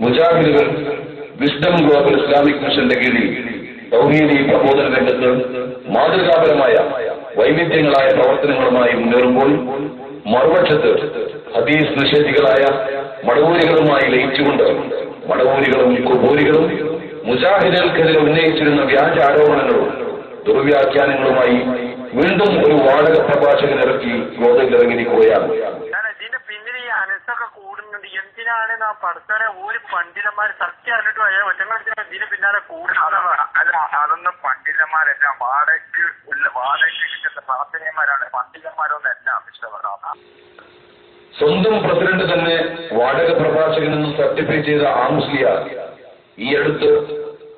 മുജാഹിദുകൾ wisdom global Islamic മിഷന്റെ കീഴിൽ തൗഹീദി പ്രബോധന രംഗത്ത് മാതൃകാപരമായ വൈവിധ്യങ്ങളായ പ്രവർത്തനങ്ങളുമായി മുന്നേറുമ്പോൾ മറുപക്ഷത്ത് ഹദീസ് നിഷേധികളായ മടവൂരികളുമായി ലയിച്ചുകൊണ്ട് മടവൂരികളും കുബൂരികളും മുജാഹിദുകൾക്കെതിരെ ഉന്നയിച്ചിരുന്ന വ്യാജ ആരോപണങ്ങളും ദുർവ്യാഖ്യാനങ്ങളുമായി വീണ്ടും ഒരു വാടക പ്രഭാഷകനിറക്കി ഗോതയിലിറങ്ങിയിരിക്കുകയാണ് എന്തിനാണ് നാ പഠിത്തനെ ഒരു പണ്ഡിതന്മാർ സത്യം അറിഞ്ഞിട്ട് പോയ ഒറ്റങ്ങളെന്തിനാ ഇതിന് പിന്നാലെ കൂടുതൽ അല്ല അതൊന്നും പണ്ഡിതന്മാരല്ല. വാടകയ്ക്ക് ഉള്ള വാടകയ്ക്ക് കിട്ടുന്ന പ്രാർത്ഥനന്മാരാണ് പണ്ഡിതന്മാരൊന്നല്ല വിശ്വപരാ സ്വന്തം പ്രസിഡന്റ് തന്നെ വാടക പ്രഭാഷകനെന്ന് സർട്ടിഫൈ ചെയ്ത ആംസ്ലിയ ഈ അടുത്ത്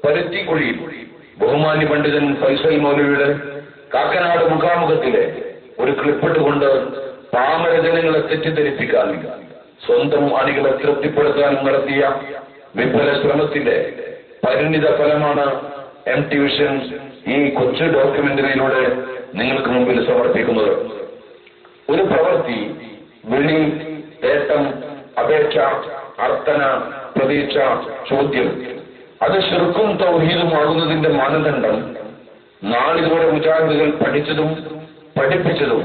പരുത്തിക്കുഴിയിൽ ബഹുമാന്യ പണ്ഡിതൻ ഫൈസൽ മൗലവിയുടെ കാക്കനാട് മുഖാമുഖത്തിലെ ഒരു ക്ലിപ്പിട്ടുകൊണ്ട് പാമരജനങ്ങളെ തെറ്റിദ്ധരിപ്പിക്കാൻ സ്വന്തം അണികളെ തൃപ്തിപ്പെടുത്താനും നടത്തിയ വിഫല ശ്രമത്തിന്റെ പരിണിത ഫലമാണ് എം ടി വിഷൻ ഈ കൊച്ചു ഡോക്യുമെന്ററിയിലൂടെ നിങ്ങൾക്ക് മുമ്പിൽ സമർപ്പിക്കുന്നത്. ഒരു പ്രവൃത്തി വിളി തേട്ടം അപേക്ഷ അർത്ഥന പ്രതീക്ഷ ചോദ്യം. അത് ശിർക്കും തൗഹീദുമാകുന്നതിന്റെ മാനദണ്ഡം. നാളിതുവരെ മുജാഹിദുകൾ പഠിച്ചതും പഠിപ്പിച്ചതും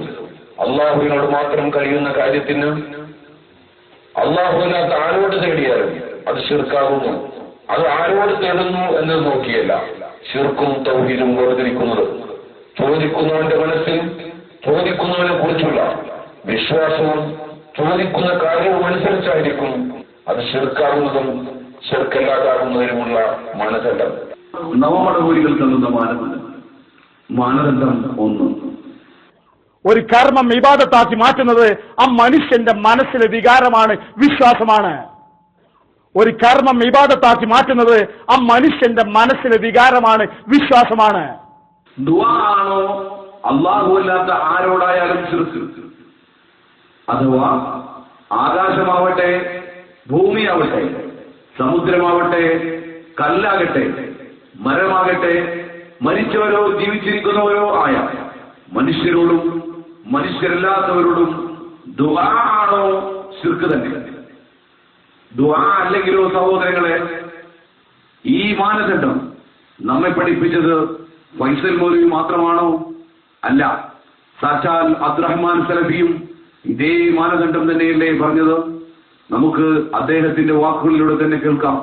അള്ളാഹുവിനോട് മാത്രം കഴിയുന്ന കാര്യത്തിന് അള്ളാഹുവിനകത്ത് ആരോട് തേടിയാലും അത് ശിർക്കാകുന്നു. അത് ആരോട് തേടുന്നു എന്ന് നോക്കിയല്ല. ശിർക്കും തൗഹീദും വേർതിരിക്കുന്നത്. ചോദിക്കുന്നവന്റെ മനസ്സിൽ ചോദിക്കുന്നവനെ കുറിച്ചുള്ള വിശ്വാസവും ചോദിക്കുന്ന കാര്യവും അനുസരിച്ചായിരിക്കും അത് ശിർക്കാകുന്നതും ശിർക്കല്ലാതാകുന്നതിനുമുള്ള മാനദണ്ഡം. നവമടകൂലികൾ തന്നുന്ന മാനദണ്ഡം. മാനദണ്ഡം ഒന്ന്. ഒരു കർമ്മം വിവാദത്താക്കി മാറ്റുന്നത് ആ മനുഷ്യന്റെ മനസ്സിലെ വികാരമാണ് വിശ്വാസമാണ്. ഒരു കർമ്മം വിവാദത്താക്കി മാറ്റുന്നത് ആ മനുഷ്യന്റെ മനസ്സിലെ വികാരമാണ് വിശ്വാസമാണ്. ദുആ ആണോ അള്ളാഹുവല്ലാത്ത ആരോടായാലും ചെറുക്ക് അഥവാ ആകാശമാവട്ടെ ഭൂമിയാവട്ടെ സമുദ്രമാവട്ടെ കല്ലാകട്ടെ മരമാകട്ടെ മരിച്ചവരോ ജീവിച്ചിരിക്കുന്നവരോ ആയ മനുഷ്യരോടും മനുഷ്യരല്ലാത്തവരോടും ദുആ ആണോ ശിർക്ക് തന്നെ? ദുആ അല്ലെങ്കിലോ സഹോദരങ്ങളെ ഈ മാനദണ്ഡം നമ്മെ പഠിപ്പിച്ചത് ഫൈസൽ മൗലവി മാത്രമാണോ? അല്ല. സാക്ഷാൽ അബ്ദുറഹ്മാൻ സലഫിയും ഇതേ മാനദണ്ഡം തന്നെയല്ലേ പറഞ്ഞത്? നമുക്ക് അദ്ദേഹത്തിന്റെ വാക്കുകളിലൂടെ തന്നെ കേൾക്കാം.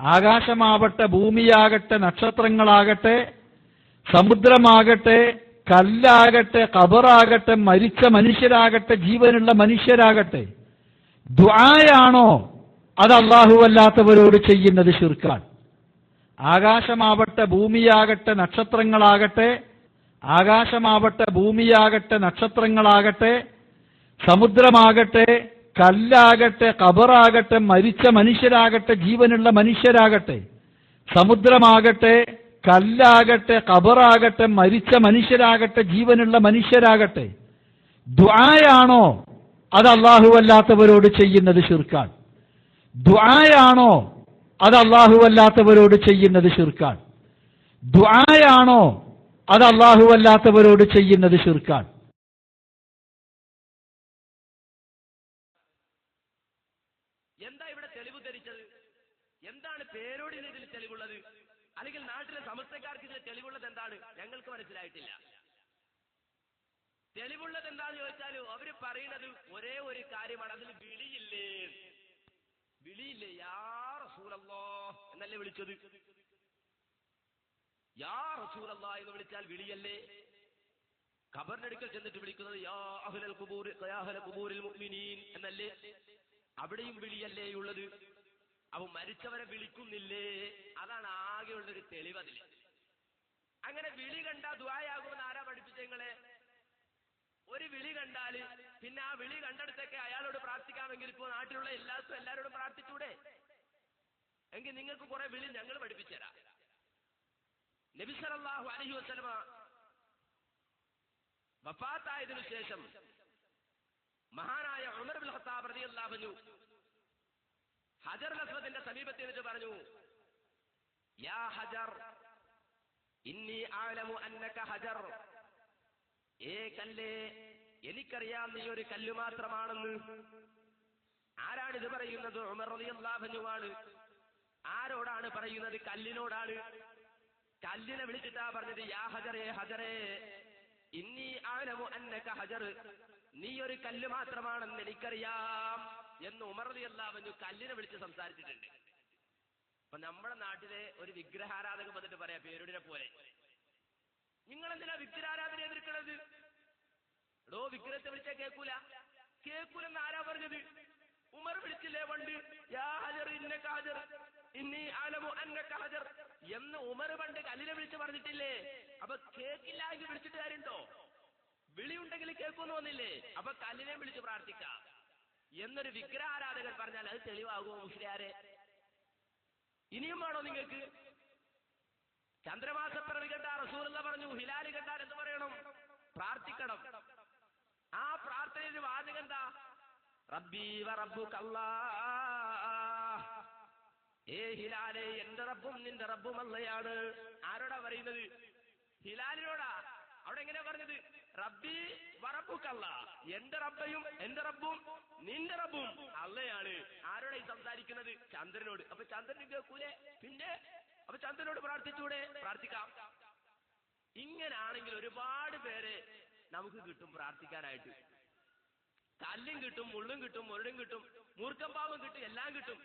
ആകാശമാവട്ടെ ഭൂമിയാകട്ടെ നക്ഷത്രങ്ങളാകട്ടെ സമുദ്രമാകട്ടെ കല്ലാകട്ടെ കബറാകട്ടെ മരിച്ച മനുഷ്യരാകട്ടെ ജീവനുള്ള മനുഷ്യരാകട്ടെ ദ്വായാണോ അത് അല്ലാത്തവരോട് ചെയ്യുന്നത് ശിർക്കാണ്. ആകാശമാവട്ടെ ഭൂമിയാകട്ടെ നക്ഷത്രങ്ങളാകട്ടെ ആകാശമാവട്ടെ ഭൂമിയാകട്ടെ നക്ഷത്രങ്ങളാകട്ടെ സമുദ്രമാകട്ടെ കല്ലാകട്ടെ കബറാകട്ടെ മരിച്ച മനുഷ്യരാകട്ടെ ജീവനുള്ള മനുഷ്യരാകട്ടെ സമുദ്രമാകട്ടെ കല്ലാകട്ടെ കബറാകട്ടെ മരിച്ച മനുഷ്യരാകട്ടെ ജീവനുള്ള മനുഷ്യരാകട്ടെ ദ്വായാണോ അത് അല്ലാത്തവരോട് ചെയ്യുന്നത് ശിർക്കാണ് ദ്വായാണോ അത് അല്ലാത്തവരോട് ചെയ്യുന്നത് ശിർക്കാണ് ദ്വായാണോ അത് അല്ലാത്തവരോട് ചെയ്യുന്നത് ശിർക്കാണ് എന്താ ഇവിടെ തെളിവ് ധരിച്ചത് എന്താണ് പേരോടിന് ഇതിൽ തെളിവുള്ളത് അല്ലെങ്കിൽ നാട്ടിലെ സമസ്തക്കാർക്ക് ഇതിൽ തെളിവുള്ളത് എന്താണ്? ഞങ്ങൾക്ക് മനസ്സിലായിട്ടില്ല. തെളിവുള്ളത് എന്താന്ന് ചോദിച്ചാൽ അവർ പറയുന്നത് ഒരേ ഒരു കാര്യമാണ്. അതിൽ വിളിയില്ലേ? വിളിയില്ലേ? യാ റസൂലല്ലോ എന്നല്ലേ വിളിച്ചത്? യാ റസൂലല്ലോ എന്ന് വിളിച്ചാൽ വിളിയല്ലേ? ഖബറിനടുക്കൽ ചെന്നിട്ട് വിളിക്കുന്നത് യാ അഹ്ലൽ ഖയാഹല അഹ്ല മുഅ്മിനീൻ എന്നല്ലേ? അവിടെയും വിളിയല്ലേ ഉള്ളത്? അവ മരിച്ചവരെ വിളിക്കുന്നില്ലേ? അതാണ് ആകെയുള്ളൊരു തെളിവ് അതിൽ അങ്ങനെ വിളി കണ്ട ദ്വായാകുമെന്ന് ആരാ പഠിപ്പിച്ച നിങ്ങളെ? ഒരു വിളി കണ്ടാൽ പിന്നെ ആ വിളി കണ്ടെടുത്തൊക്കെ അയാളോട് പ്രാർത്ഥിക്കാമെങ്കിൽ ഇപ്പോ നാട്ടിലുള്ള എല്ലാവർക്കും എല്ലാവരോടും പ്രാർത്ഥിച്ചൂടെ? എങ്കിൽ നിങ്ങൾക്ക് കുറെ വിളി ഞങ്ങൾ പഠിപ്പിച്ചുതരാം നബിസലാഹു അലഹി വസല്ലമ വഫാത്തായതിനു ശേഷം മഹാനായ ഉമർ ഖത്താബ് റളിയല്ലാഹു അൻഹു ഹജർ അസ്വദിന്റെ സമീപത്ത് എന്നിട്ട് പറഞ്ഞു യാ ഹജർ ഇന്നി അന്നക ഹജർ. ഏ കല്ലേ എനിക്കറിയാം നീ ഒരു കല്ല് മാത്രമാണെന്ന്. ആരാണിത് പറയുന്നത്? ഉമർ ആരോടാണ് പറയുന്നത്? കല്ലിനോടാണ്. കല്ലിനെ വിളിച്ചിട്ടാ പറഞ്ഞത് യാ ഹജറേ ഹജറേ ഇന്നി ആലമു അന്നക ഹജർ നീ ഒരു കല്ല് മാത്രമാണെന്ന് എനിക്കറിയാം. എന്ന് ഉമർ റളിയല്ലാഹു കല്ലിനെ വിളിച്ച് സംസാരിച്ചിട്ടുണ്ട്. അപ്പൊ നമ്മുടെ നാട്ടിലെ ഒരു വിഗ്രഹാരാധകൻ വന്നിട്ട് പറയാം പേരുടിനെ പോലെ. നിങ്ങൾ എന്തിനാ വിഗ്രഹാരാധന എതിർക്കണത്? എടോ വിഗ്രഹത്തെ വിളിച്ചാ കേൾക്കൂല. കേൾക്കൂലെന്ന് ആരാ പറഞ്ഞത്? ഉമർ വിളിച്ചില്ലേ പണ്ട്? യാ ഹജർ ഇന്നി ആലമു എന്ന് ഉമർ പണ്ട് കല്ലിനെ വിളിച്ച് പറഞ്ഞിട്ടില്ലേ? അപ്പൊ കേക്കില്ല എങ്കിൽ വിളിച്ചിട്ട് കാര്യമുണ്ടോ വിളിയുണ്ടെങ്കിൽ കേൾക്കുമെന്ന് വന്നില്ലേ? അപ്പൊ കല്ലിനെ വിളിച്ച് പ്രാർത്ഥിക്കാം. എന്നൊരു വിഗ്രഹാരാധകൻ പറഞ്ഞാൽ അത് തെളിവാകുമോ മുസ്ലിയാരെ ഇനിയും വേണോ നിങ്ങൾക്ക്? ചന്ദ്രമാസപ്പിറവി കണ്ട റസൂലുള്ള പറഞ്ഞു ഹിലാലി കണ്ടാൽ എന്ത് പറയണം? പ്രാർത്ഥിക്കണം. ആ പ്രാർത്ഥനയിൽ വാചകം എന്താ? റബ്ബീവ റബ്ബു കള്ള ഏ ഹിലാലെ എന്റെ റബ്ബും നിന്റെ റബ്ബും അല്ലയാണ്. ആരോടാ പറയുന്നത്? ഹിലാലിനോടാ. അവിടെ എങ്ങനെയാ പറഞ്ഞത്? റബ്ബി വറബുക്കല്ല എന്റെ റബ്ബയും എന്റെ റബ്ബും നിന്റെ റബ്ബും. അല്ലയാണ് ആരോടെ ഈ സംസാരിക്കുന്നത്? ചന്ദ്രനോട്. അപ്പൊ ചന്ദ്രൻ കേൾക്കൂലേ പിന്നെ? അപ്പൊ ചന്ദ്രനോട് പ്രാർത്ഥിച്ചൂടെ? പ്രാർത്ഥിക്കാം. ഇങ്ങനാണെങ്കിൽ ഒരുപാട് പേരെ നമുക്ക് കിട്ടും പ്രാർത്ഥിക്കാനായിട്ട്. കല്ലും കിട്ടും മുള്ളും കിട്ടും മുരടും കിട്ടും മൂർക്കമ്പാവും കിട്ടും എല്ലാം കിട്ടും.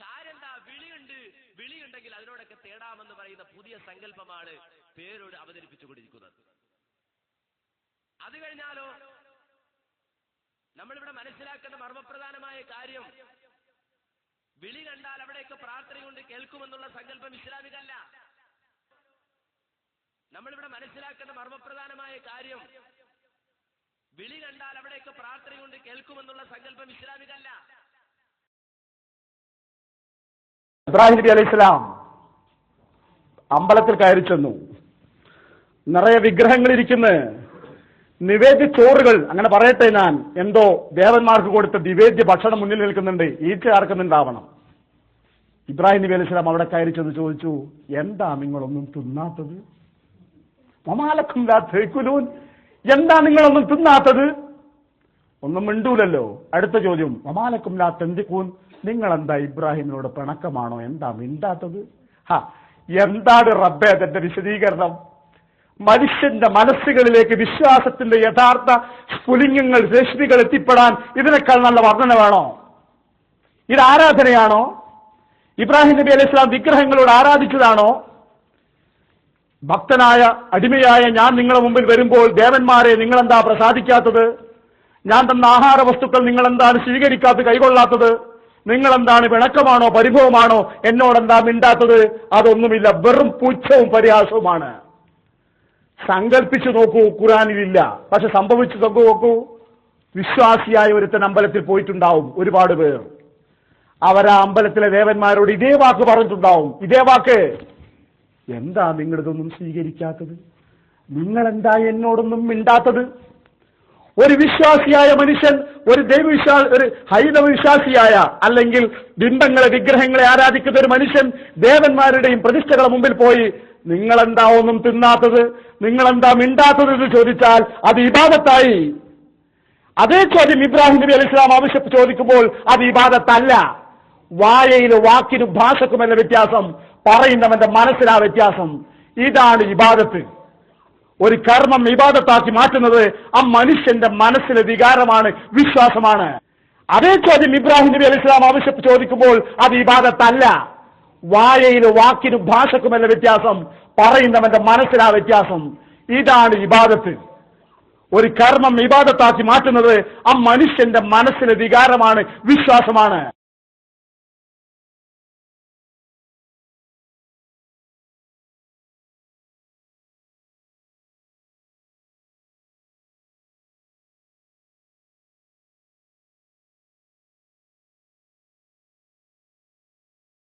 കാരെന്താ? വിളിയുണ്ട്. വിളിയുണ്ടെങ്കിൽ അതിനോടൊക്കെ തേടാമെന്ന് പറയുന്ന പുതിയ സങ്കല്പമാണ് പേരോട് അവതരിപ്പിച്ചുകൊണ്ടിരിക്കുന്നത്. അത് കഴിഞ്ഞാലോ? നമ്മളിവിടെ മനസ്സിലാക്കേണ്ട മർമ്മപ്രധാനമായ കാര്യം വിളി കണ്ടാൽ അവിടെയൊക്കെ പ്രാർത്ഥന കൊണ്ട് കേൾക്കുമെന്നുള്ള സങ്കല്പം ഇസ്ലാമികല്ല. നമ്മളിവിടെ മനസ്സിലാക്കേണ്ട മർമ്മപ്രധാനമായ കാര്യം വിളി കണ്ടാൽ അവിടെയൊക്കെ പ്രാർത്ഥന കൊണ്ട് കേൾക്കുമെന്നുള്ള സങ്കല്പം ഇസ്ലാമികല്ല. ഇബ്രാഹിം നബി അലൈഹി സ്വലാം അമ്പലത്തിൽ കയറി ചെന്നു. നിറയെ വിഗ്രഹങ്ങൾ ഇരിക്കുന്ന. നിവേദ്യ ചോറുകൾ അങ്ങനെ പറയട്ടെ ഞാൻ എന്തോ ദേവന്മാർക്ക് കൊടുത്ത നിവേദ്യ ഭക്ഷണം മുന്നിൽ നിൽക്കുന്നുണ്ട് ഈച്ച ആർക്കുന്നുണ്ടാവണം. ഇബ്രാഹിം നബി അലിസ്ലാം അവിടെ കയറി ചെന്ന് ചോദിച്ചു എന്താ നിങ്ങളൊന്നും തിന്നാത്തത്? മമാലക്കും എന്താ നിങ്ങളൊന്നും തിന്നാത്തത്? ഒന്നും മിണ്ടൂലല്ലോ. അടുത്ത ചോദ്യം മമാലക്കും ലാ തെന്തിക്കൂൻ. നിങ്ങൾ എന്താ ഇബ്രാഹിമിനോട് പിണക്കമാണോ? എന്താ മിണ്ടാത്തത്? ഹാ എന്താണ് റബ്ബേ അതിന്റെ വിശദീകരണം? മനുഷ്യന്റെ മനസ്സുകളിലേക്ക് വിശ്വാസത്തിന്റെ യഥാർത്ഥ സ്ഫുലിംഗങ്ങൾ രശ്മികൾ എത്തിപ്പെടാൻ ഇതിനേക്കാൾ നല്ല വർണന വേണോ? ഇത് ആരാധനയാണോ? ഇബ്രാഹിം നബി അലൈഹി സ്വലാം വിഗ്രഹങ്ങളോട് ആരാധിച്ചതാണോ? ഭക്തനായ അടിമയായ ഞാൻ നിങ്ങളുടെ മുമ്പിൽ വരുമ്പോൾ ദേവന്മാരെ നിങ്ങളെന്താ പ്രസാദിക്കാത്തത്? ഞാൻ തന്ന ആഹാര വസ്തുക്കൾ നിങ്ങളെന്താണ് സ്വീകരിക്കാത്ത കൈകൊള്ളാത്തത്? നിങ്ങളെന്താണ് എന്താണ് പിണക്കമാണോ പരിഭവമാണോ? എന്നോടെന്താ മിണ്ടാത്തത്? അതൊന്നുമില്ല വെറും പുച്ഛവും പരിഹാസവുമാണ്. സങ്കല്പിച്ചു നോക്കൂ ഖുറാനിലില്ല പക്ഷെ സംഭവിച്ചു നോക്കൂ വിശ്വാസിയായ ഒരുത്തൻ അമ്പലത്തിൽ പോയിട്ടുണ്ടാവും ഒരുപാട് പേർ. അവരാ അമ്പലത്തിലെ ദേവന്മാരോട് ഇതേ വാക്ക് പറഞ്ഞിട്ടുണ്ടാവും. ഇതേ വാക്ക്. എന്താ നിങ്ങളിതൊന്നും സ്വീകരിക്കാത്തത്? നിങ്ങൾ എന്താ എന്നോടൊന്നും മിണ്ടാത്തത്? ഒരു വിശ്വാസിയായ മനുഷ്യൻ ഒരു ദൈവവിശ്വാ ഒരു ഹൈന്ദവ വിശ്വാസിയായ അല്ലെങ്കിൽ ബിംബങ്ങളെ വിഗ്രഹങ്ങളെ ആരാധിക്കുന്ന ഒരു മനുഷ്യൻ ദേവന്മാരുടെയും പ്രതിഷ്ഠകളുടെ മുമ്പിൽ പോയി നിങ്ങളെന്താ ഒന്നും തിന്നാത്തത്? നിങ്ങളെന്താ മിണ്ടാത്തത് എന്ന് ചോദിച്ചാൽ അത് ഇബാദത്തായി. അതേ ചോദ്യം ഇബ്രാഹിം നബി അലൈഹി ഇസ്ലാം ചോദിക്കുമ്പോൾ അത് ഇബാദത്തല്ല. വായയിലും വാക്കിനും ഭാഷക്കുമല്ല വ്യത്യാസം. പറയുന്നവന്റെ മനസ്സിലാ വ്യത്യാസം. ഇതാണ് ഇബാദത്ത്. ഒരു കർമ്മം ഇബാദത്താക്കി മാറ്റുന്നത് ആ മനുഷ്യന്റെ മനസ്സിലെ വികാരമാണ് വിശ്വാസമാണ്. അതേ ചോദ്യം ഇബ്രാഹിം നബി അലൈഹി ഇസ്ലാം ചോദിക്കുമ്പോൾ അത് ഇബാദത്തല്ല. വായയിലും വാക്കിനും ഭാഷക്കുമല്ല വ്യത്യാസം. പറയുന്നവന്റെ മനസ്സിലാ വ്യത്യാസം. ഇതാണ് ഇബാദത്ത്. ഒരു കർമ്മം ഇബാദത്താക്കി മാറ്റുന്നത് ആ മനുഷ്യന്റെ മനസ്സിലെ വികാരമാണ് വിശ്വാസമാണ്.